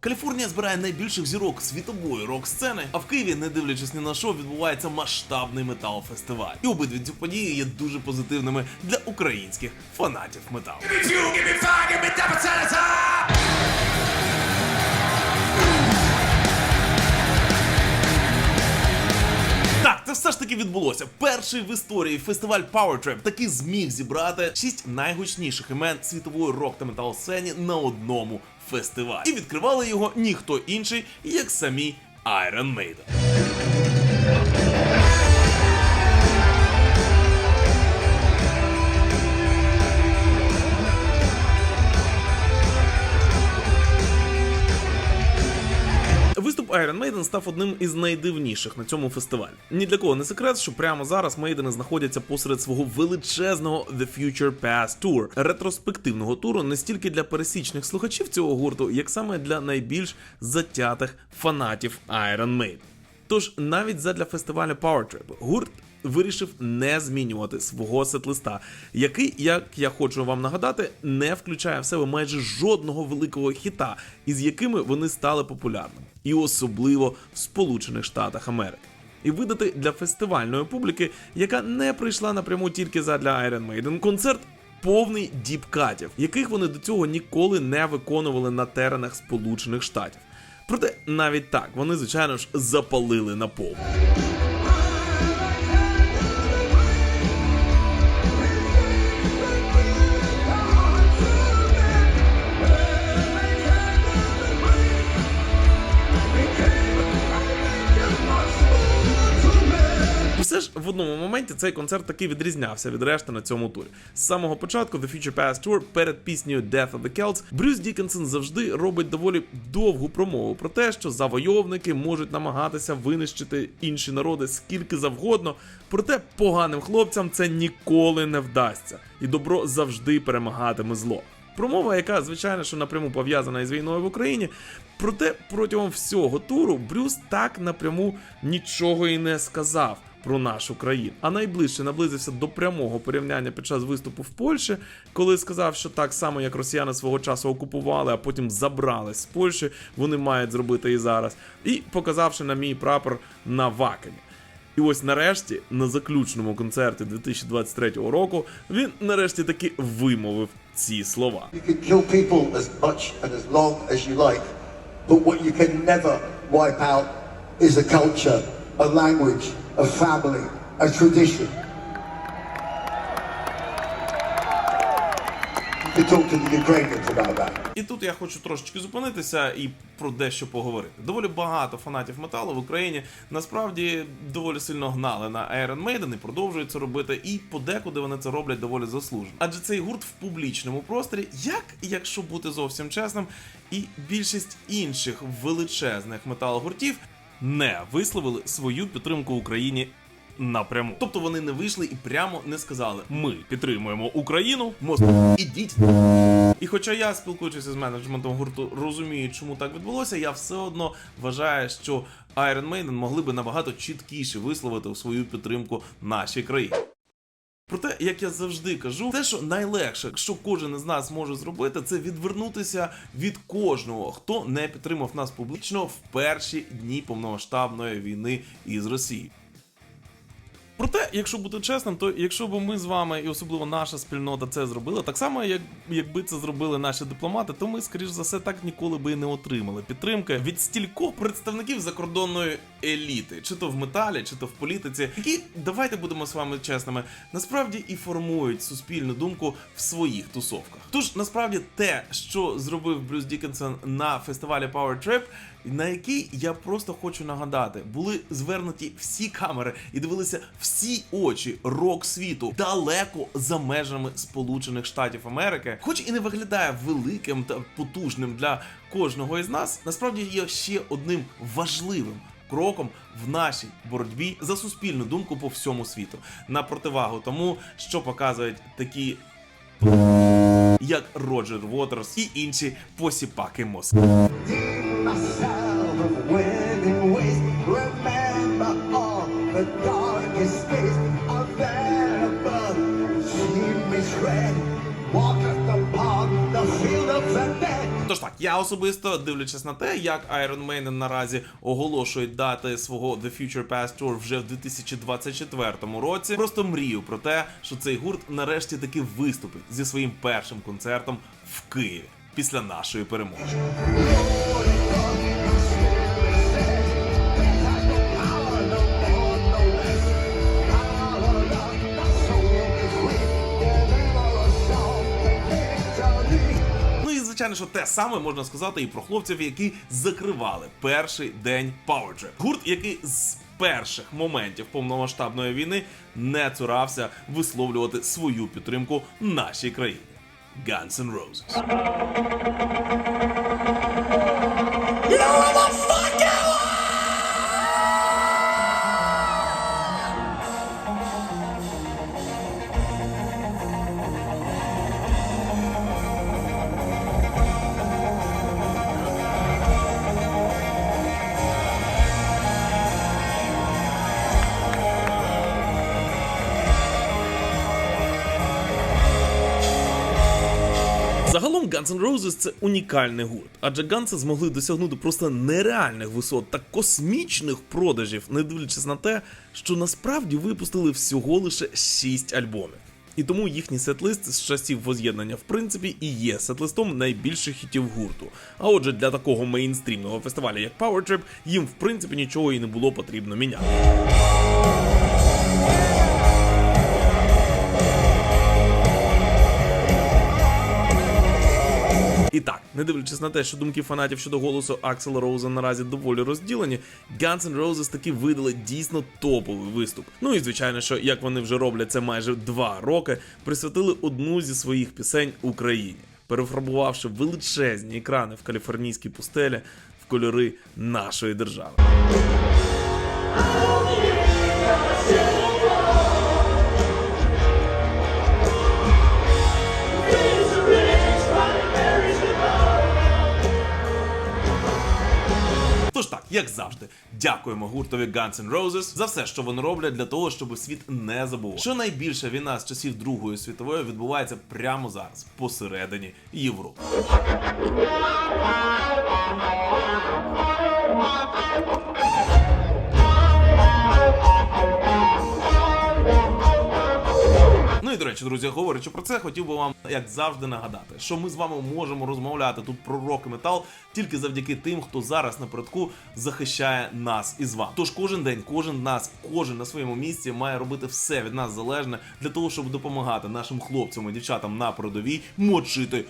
Каліфорнія збирає найбільших зірок світової рок-сцени, а в Києві, не дивлячись ні на що, відбувається масштабний метал-фестиваль. І обидві ці події є дуже позитивними для українських фанатів металу. Так, це все ж таки відбулося. Перший в історії фестиваль Power Trap таки зміг зібрати шість найгучніших імен світової рок та метал сцені на одному фестивалі. І відкривали його ніхто інший, як самі Iron Maiden. Iron Maiden став одним із найдивніших на цьому фестивалі. Ні для кого не секрет, що прямо зараз Мейдени знаходяться посеред свого величезного The Future Past Tour, ретроспективного туру не стільки для пересічних слухачів цього гурту, як саме для найбільш затятих фанатів Iron Maiden. Тож навіть задля фестивалю Power Trip гурт вирішив не змінювати свого сетлиста, який, як я хочу вам нагадати, не включає в себе майже жодного великого хіта, із якими вони стали популярними, і особливо в Сполучених Штатах Америки. І видати для фестивальної публіки, яка не прийшла напряму тільки задля Iron Maiden, концерт повний діпкатів, яких вони до цього ніколи не виконували на теренах Сполучених Штатів. Проте навіть так вони, звичайно ж, запалили на повну. Все ж в одному моменті цей концерт таки відрізнявся від решти на цьому турі. З самого початку The Future Past Tour перед піснею Death of the Celts Брюс Дікенсен завжди робить доволі довгу промову про те, що завойовники можуть намагатися винищити інші народи скільки завгодно, проте поганим хлопцям це ніколи не вдасться, і добро завжди перемагатиме зло. Промова, яка, звичайно, що напряму пов'язана із війною в Україні. Проте протягом всього туру Брюс так напряму нічого і не сказав про нашу країну. А найближче наблизився до прямого порівняння під час виступу в Польщі, коли сказав, що так само, як росіяни свого часу окупували, а потім забрали з Польщі, вони мають зробити і зараз. І показавши на мій прапор на Вакені. І ось нарешті, на заключному концерті 2023 року, він нарешті таки вимовив ці слова. But what you can is a culture, a language, a family, a tradition. You talk to the Ukrainians about that. І тут я хочу трошечки зупинитися і про дещо поговорити. Доволі багато фанатів металу в Україні насправді доволі сильно гнали на Iron Maiden і продовжують це робити, і подекуди вони це роблять доволі заслужено. Адже цей гурт в публічному просторі, як якщо бути зовсім чесним, і більшість інших величезних метал-гуртів не висловили свою підтримку Україні напряму. Тобто вони не вийшли і прямо не сказали: Ми підтримуємо Україну, Москву, ідіть. І хоча я спілкуючись з менеджментом гурту, розумію, чому так відбулося, я все одно вважаю, що Iron Maiden могли би набагато чіткіше висловити свою підтримку нашій країні. Проте, як я завжди кажу, те, що найлегше, що кожен із нас може зробити, це відвернутися від кожного, хто не підтримав нас публічно в перші дні повномасштабної війни із Росією. Проте, якщо бути чесним, то якщо б ми з вами, і особливо наша спільнота, це зробила, так само, як якби це зробили наші дипломати, то ми, скоріш за все, так ніколи би і не отримали підтримки від стількох представників закордонної еліти, чи то в металі, чи то в політиці, які давайте будемо з вами чесними, насправді і формують суспільну думку в своїх тусовках. Тож насправді те, що зробив Брюс Дікенсен на фестивалі Power Trip, на який я просто хочу нагадати, були звернуті всі камери і дивилися всі очі рок світу далеко за межами Сполучених Штатів Америки, хоч і не виглядає великим та потужним для кожного із нас, насправді є ще одним важливим. Кроком в нашій боротьбі за суспільну думку по всьому світу на противагу тому, що показують такі як Роджер Вотерс і інші посіпаки Москви. Myself of winning ways. Remember all the darkest days of above. See me tread, walk at the pond, the field of the dead. Тож так, я особисто дивлячись на те, як Iron Maiden наразі оголошують дати свого The Future Past Tour вже в 2024 році, просто мрію про те, що цей гурт нарешті таки виступить зі своїм першим концертом в Києві після нашої перемоги. Звичайно, що те саме можна сказати і про хлопців, які закривали перший день Power Trip. Гурт, який з перших моментів повномасштабної війни не цурався висловлювати свою підтримку нашій країні. Guns N' Roses. N' Roses це унікальний гурт, адже Ганси змогли досягнути просто нереальних висот та космічних продажів, не дивлячись на те, що насправді випустили всього лише 6 альбомів. І тому їхній сетлист з часів воз'єднання в принципі і є сетлистом найбільших хітів гурту. А отже, для такого мейнстрімного фестивалю, як Power Trip, їм в принципі нічого і не було потрібно міняти. І так, не дивлячись на те, що думки фанатів щодо голосу Аксела Роуза наразі доволі розділені, Guns N' Roses таки видали дійсно топовий виступ. Ну і звичайно, що як вони вже роблять це майже два роки, присвятили одну зі своїх пісень Україні, перефарбувавши величезні екрани в каліфорнійській пустелі в кольори нашої держави. Як завжди, дякуємо гуртові Guns N' Roses за все, що вони роблять для того, щоб світ не забув, що найбільша війна з часів Другої світової відбувається прямо зараз, посередині Європи. Ну і до речі, друзі, говорячи про це, хотів би вам, як завжди, нагадати, що ми з вами можемо розмовляти тут про рок і метал тільки завдяки тим, хто зараз напередку захищає нас із вами. Тож кожен день, кожен нас, кожен на своєму місці має робити все від нас залежне для того, щоб допомагати нашим хлопцям і дівчатам на передовій мочити.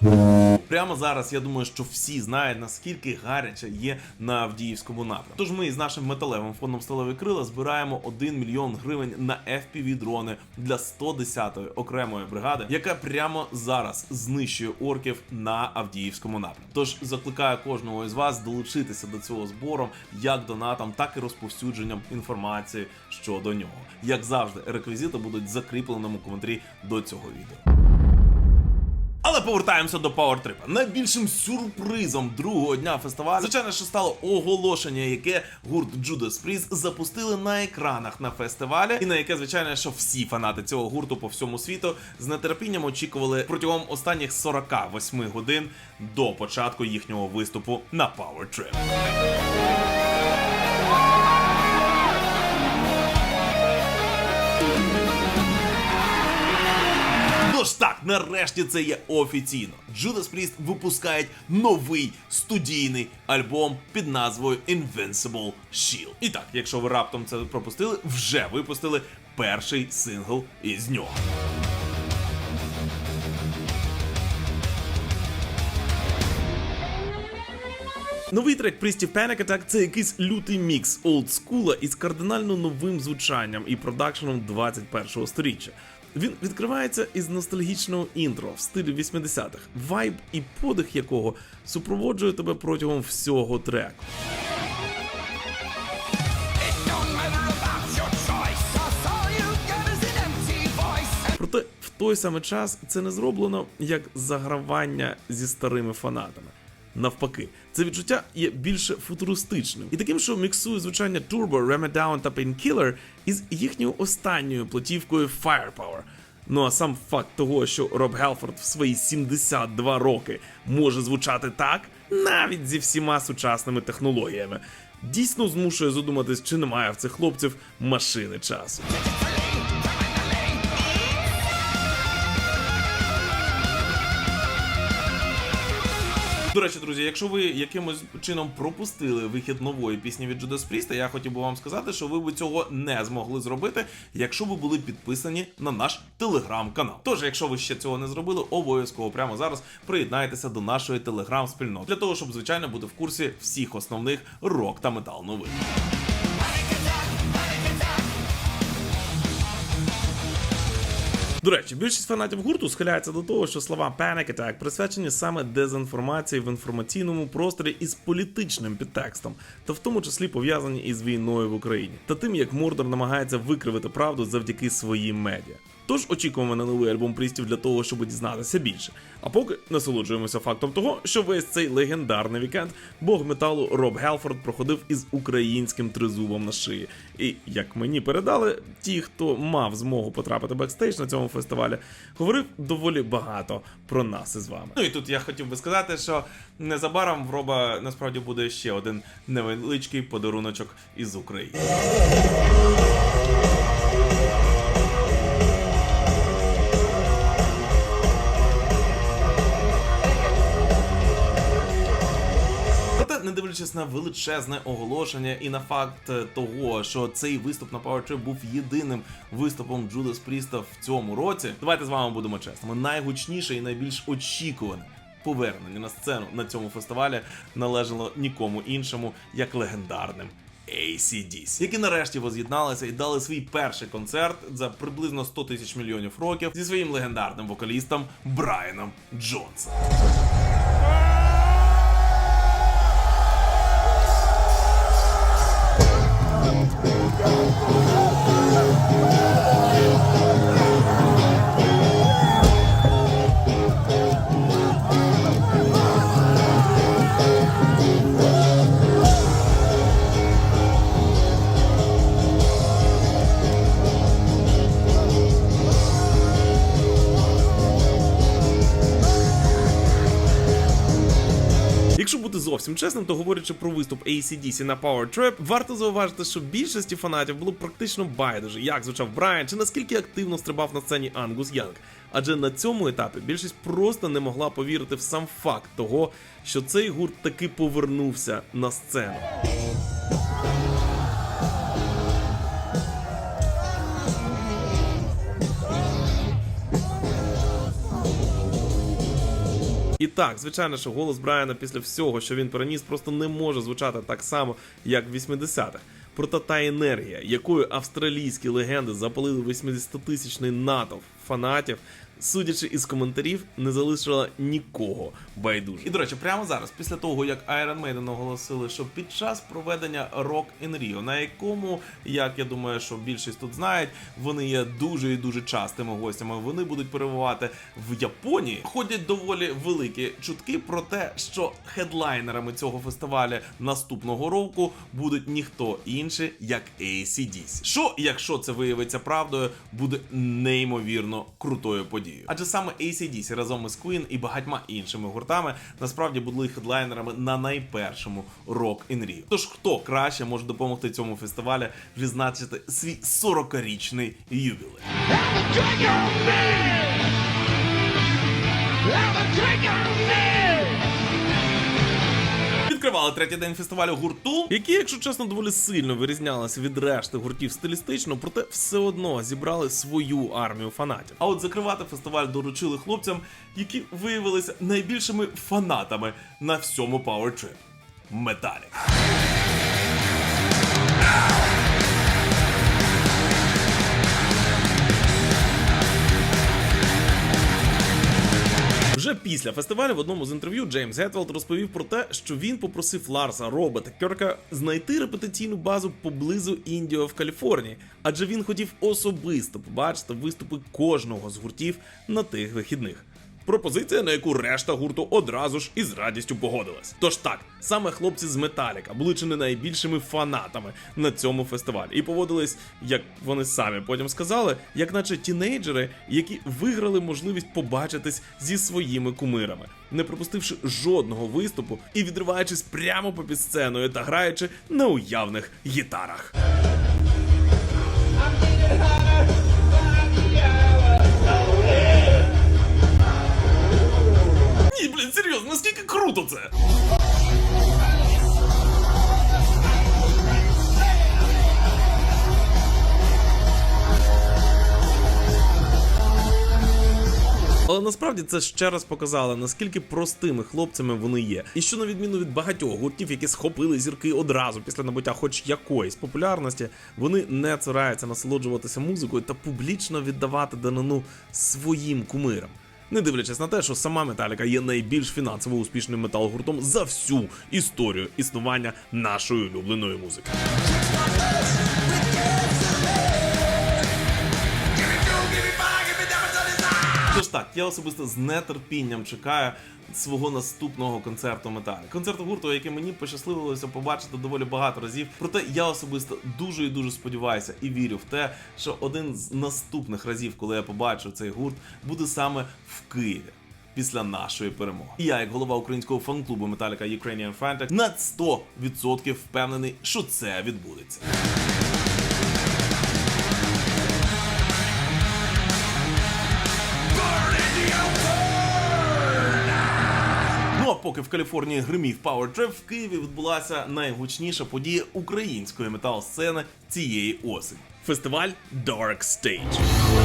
Прямо зараз я думаю, що всі знають наскільки гаряче є на Авдіївському напрямку. Тож ми з нашим металевим фондом сталеві крила збираємо 1 мільйон гривень на fpv дрони для 110-ї окремої бригади, яка прямо зараз знищує орків на Авдіївському напрямку. Тож закликаю кожного із вас долучитися до цього збору як донатом, так і розповсюдженням інформації щодо нього. Як завжди, реквізити будуть закріпленому коментарі до цього відео. Але повертаємося до Trip. Найбільшим сюрпризом другого дня фестивалю, звичайно, що стало оголошення, яке гурт Judas Priest запустили на екранах на фестивалі, і на яке, звичайно, що всі фанати цього гурту по всьому світу з нетерпінням очікували протягом останніх 48 годин до початку їхнього виступу на Power Trip. Нарешті це є офіційно. Judas Priest випускають новий студійний альбом під назвою Invincible Shield. І так, якщо ви раптом це пропустили, вже випустили перший сингл із нього. Новий трек Priest of Panic Attack – це якийсь лютий мікс олдскула із кардинально новим звучанням і продакшеном 21-го сторіччя. Він відкривається із ностальгічного інтро в стилі 80-х, вайб і подих якого супроводжує тебе протягом всього треку. Проте в той самий час це не зроблено як загравання зі старими фанатами. Навпаки, це відчуття є більше футуристичним і таким, що міксує звучання Turbo, It та Painkiller із їхньою останньою платівкою Firepower. Ну а сам факт того, що Роб Гелфорд в свої 72 роки може звучати так, навіть зі всіма сучасними технологіями, дійсно змушує задуматись, чи немає в цих хлопців машини часу. До речі, друзі, якщо ви якимось чином пропустили вихід нової пісні від Judas Priest, я хотів би вам сказати, що ви б цього не змогли зробити, якщо ви були підписані на наш телеграм-канал. Тож, якщо ви ще цього не зробили, обов'язково прямо зараз приєднайтеся до нашої телеграм-спільноти для того, щоб звичайно бути в курсі всіх основних рок та метал новин. До речі, більшість фанатів гурту схиляється до того, що слова Panic Attack присвячені саме дезінформації в інформаційному просторі із політичним підтекстом, та в тому числі пов'язані із війною в Україні, та тим, як Мордор намагається викривити правду завдяки своїм медіа. Тож очікуємо на новий альбом Прістів для того, щоб дізнатися більше. А поки насолоджуємося фактом того, що весь цей легендарний вікенд бог металу Роб Гелфорд проходив із українським тризубом на шиї. І як мені передали, ті, хто мав змогу потрапити бекстейдж на цьому фестивалі, говорив доволі багато про нас із вами. Ну і тут я хотів би сказати, що незабаром в Роба насправді буде ще один невеличкий подаруночок із України. Не дивлячись на величезне оголошення і на факт е, того, що цей виступ на Power був єдиним виступом Judas Priest в цьому році, давайте з вами будемо чесними. Найгучніше і найбільш очікуване повернення на сцену на цьому фестивалі належало нікому іншому, як легендарним. ACDC, які нарешті воз'єдналися і дали свій перший концерт за приблизно 100 тисяч мільйонів років зі своїм легендарним вокалістом Брайаном Джонсом. Зовсім чесним, то говорячи про виступ ACDC на Power Trap, варто зауважити, що більшості фанатів було практично байдуже, як звучав Брайан чи наскільки активно стрибав на сцені Ангус Янг. Адже на цьому етапі більшість просто не могла повірити в сам факт того, що цей гурт таки повернувся на сцену. І так, звичайно, що голос Брайана після всього, що він переніс, просто не може звучати так само, як в 80-х. Проте та енергія, якою австралійські легенди запалили 80-тисячний натовп фанатів, судячи із коментарів, не залишила нікого байдуже. І до речі, прямо зараз, після того як Iron Maiden оголосили, що під час проведення Rock in Rio, на якому, як я думаю, що більшість тут знають, вони є дуже і дуже частими гостями. Вони будуть перебувати в Японії. Ходять доволі великі чутки про те, що хедлайнерами цього фестивалю наступного року будуть ніхто інший, як ACDC. Що, якщо це виявиться правдою, буде неймовірно крутою подією. Адже саме ACDC разом із Queen і багатьма іншими гуртами насправді були хедлайнерами на найпершому Rock in Rio. Тож хто краще може допомогти цьому фестивалю відзначити свій 40-річний ювілей? Відкривали третій день фестивалю гурту, які, якщо чесно, доволі сильно вирізнялися від решти гуртів стилістично, проте все одно зібрали свою армію фанатів. А от закривати фестиваль доручили хлопцям, які виявилися найбільшими фанатами на всьому Power Trip. Metallica. Після фестивалю в одному з інтерв'ю Джеймс Гетвелд розповів про те, що він попросив Ларса Роба та Керка знайти репетиційну базу поблизу Індіо в Каліфорнії, адже він хотів особисто побачити виступи кожного з гуртів на тих вихідних. Пропозиція, на яку решта гурту одразу ж із радістю погодилась. Тож так, саме хлопці з Металіка були чи не найбільшими фанатами на цьому фестивалі і поводились, як вони самі потім сказали, як наче тінейджери, які виграли можливість побачитись зі своїми кумирами, не пропустивши жодного виступу і відриваючись прямо попід сценою та граючи на уявних гітарах. Блін, серйозно, наскільки круто це? Але насправді це ще раз показало, наскільки простими хлопцями вони є. І що на відміну від багатьох гуртів, які схопили зірки одразу після набуття хоч якоїсь популярності, вони не цураються насолоджуватися музикою та публічно віддавати данину своїм кумирам. Не дивлячись на те, що сама Металіка є найбільш фінансово успішним метал-гуртом за всю історію існування нашої улюбленої музики. Тож так, я особисто з нетерпінням чекаю свого наступного концерту металі. Концерту гурту, який мені пощасливилося побачити доволі багато разів. Проте я особисто дуже і дуже сподіваюся і вірю в те, що один з наступних разів, коли я побачу цей гурт, буде саме в Києві. Після нашої перемоги. І я, як голова українського фан-клубу Metallica Ukrainian Fantasy, на 100% впевнений, що це відбудеться. Поки в Каліфорнії гримів Power Trip, в Києві відбулася найгучніша подія української метал-сцени цієї осені. Фестиваль Dark Stage.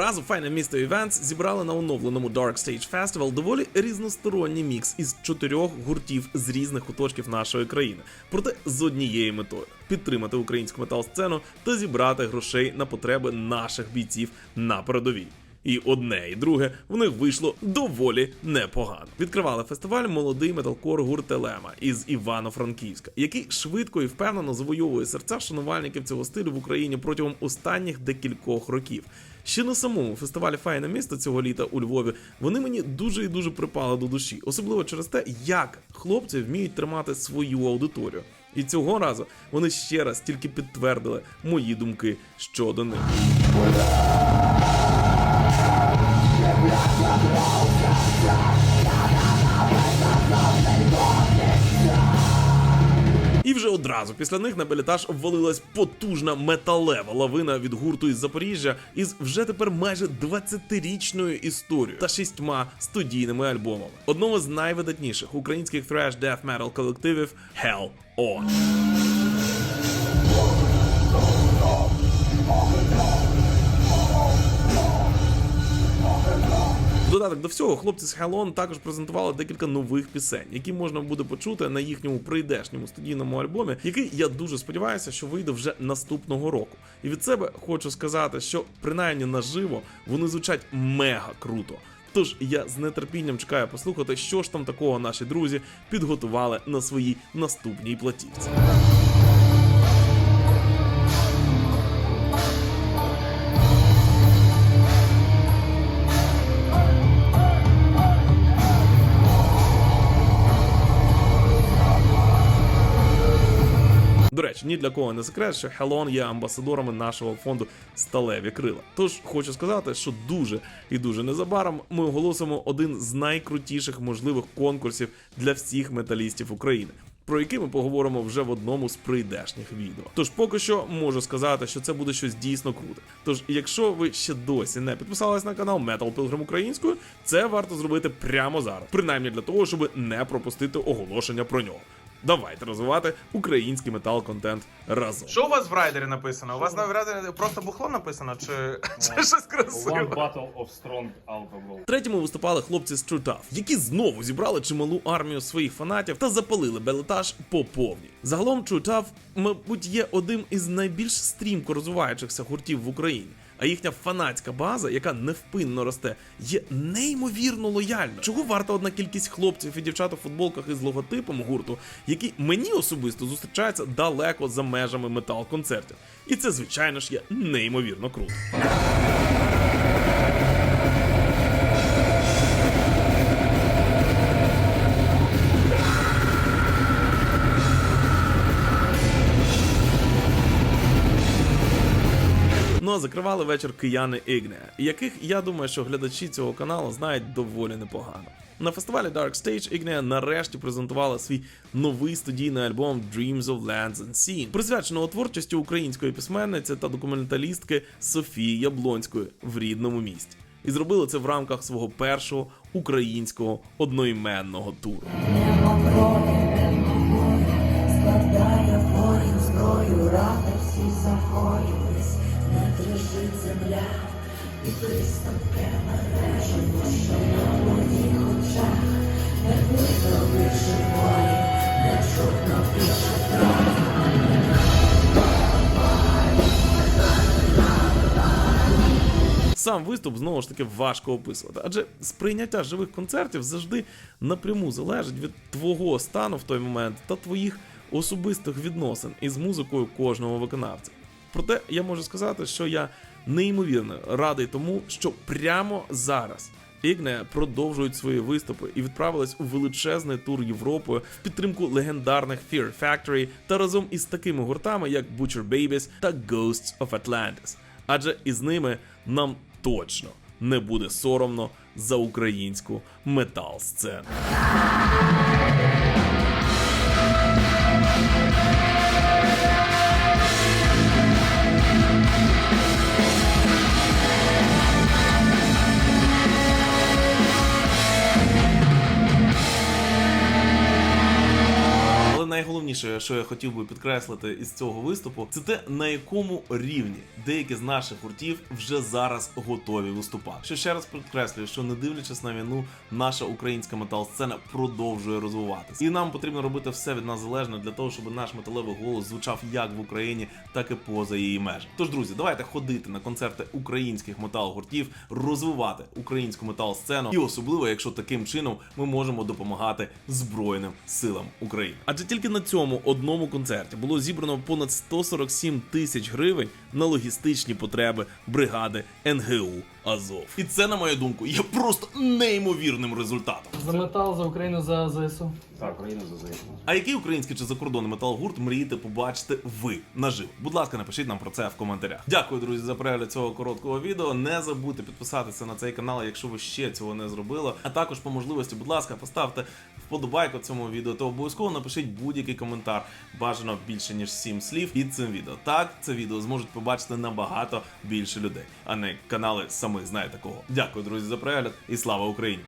Разу файне місто Events зібрали на оновленому Dark Stage Festival доволі різносторонній мікс із чотирьох гуртів з різних куточків нашої країни, проте з однією метою підтримати українську метал-сцену та зібрати грошей на потреби наших бійців на передовій. І одне, і друге в них вийшло доволі непогано. Відкривали фестиваль молодий металкор гурт Телема із Івано-Франківська, який швидко і впевнено завойовує серця шанувальників цього стилю в Україні протягом останніх декількох років. Ще на самому фестивалі Файне місто цього літа у Львові вони мені дуже і дуже припали до душі, особливо через те, як хлопці вміють тримати свою аудиторію. І цього разу вони ще раз тільки підтвердили мої думки щодо них. Вже одразу після них на белітаж ввалилась потужна металева лавина від гурту із Запоріжжя із вже тепер майже 20-річною історією та шістьма студійними альбомами. Одного з найвидатніших українських metal колективів Hell On. Додаток до всього, хлопці з Hellon також презентували декілька нових пісень, які можна буде почути на їхньому прийдешньому студійному альбомі, який я дуже сподіваюся, що вийде вже наступного року. І від себе хочу сказати, що принаймні наживо вони звучать мега круто. Тож я з нетерпінням чекаю послухати, що ж там такого наші друзі підготували на своїй наступній платівці. Ні для кого не секрет, що Хелон є амбасадорами нашого фонду Сталеві крила. Тож хочу сказати, що дуже і дуже незабаром ми оголосимо один з найкрутіших можливих конкурсів для всіх металістів України. Про які ми поговоримо вже в одному з прийдешніх відео. Тож поки що можу сказати, що це буде щось дійсно круте. Тож, якщо ви ще досі не підписались на канал Metal Pilgrim українською, це варто зробити прямо зараз, принаймні для того, щоб не пропустити оголошення про нього. Давайте розвивати український метал-контент разом. Що у вас в райдері написано? У вас на райдері просто бухло написано, чи це щось One красиве? bottle of strong alcohol. Третьому виступали хлопці з True Tough, які знову зібрали чималу армію своїх фанатів та запалили белетаж по повній. Загалом True Tough, мабуть, є одним із найбільш стрімко розвиваючихся гуртів в Україні. А їхня фанатська база, яка невпинно росте, є неймовірно лояльна. Чого варта одна кількість хлопців і дівчат у футболках із логотипом гурту, які мені особисто зустрічаються далеко за межами метал-концертів. І це, звичайно ж, є неймовірно круто. Ну закривали вечір кияни Ігнея, яких я думаю, що глядачі цього каналу знають доволі непогано. На фестивалі Dark Stage Ігнея нарешті презентувала свій новий студійний альбом Dreams of Lands and Sea, присвяченого творчості української письменниці та документалістки Софії Яблонської в рідному місті. І зробили це в рамках свого першого українського одноіменного туру. Складає воїн зброю, рада всі загоїлись, Сам виступ знову ж таки важко описувати, адже сприйняття живих концертів завжди напряму залежить від твого стану в той момент та твоїх особистих відносин із музикою кожного виконавця. Проте я можу сказати, що я неймовірно радий тому, що прямо зараз Ігне продовжують свої виступи і відправились у величезний тур Європою в підтримку легендарних Fear Factory та разом із такими гуртами, як Butcher Babies та Ghosts of Atlantis. Адже із ними нам точно не буде соромно за українську метал-сцену. Найголовніше, що я хотів би підкреслити із цього виступу, це те, на якому рівні деякі з наших гуртів вже зараз готові виступати. Що ще раз підкреслюю, що не дивлячись на війну, наша українська метал-сцена продовжує розвиватися. І нам потрібно робити все від нас залежне для того, щоб наш металевий голос звучав як в Україні, так і поза її межами. Тож, друзі, давайте ходити на концерти українських метал-гуртів, розвивати українську метал-сцену, і особливо, якщо таким чином ми можемо допомагати Збройним силам України. Адже тільки на цьому одному концерті було зібрано понад 147 тисяч гривень на логістичні потреби бригади НГУ Азов. І це, на мою думку, є просто неймовірним результатом. За метал, за Україну, за ЗСУ. Так, Україну за ЗСУ. А який український чи закордонний метал-гурт мрієте побачити ви наживо? Будь ласка, напишіть нам про це в коментарях. Дякую, друзі, за перегляд цього короткого відео. Не забудьте підписатися на цей канал, якщо ви ще цього не зробили. А також по можливості, будь ласка, поставте вподобайку цьому відео то обов'язково напишіть будь-який коментар. Бажано більше ніж 7 слів під цим відео. Так, це відео зможуть побачити набагато більше людей, а не канали самих знаєте кого. Дякую, друзі, за перегляд і слава Україні!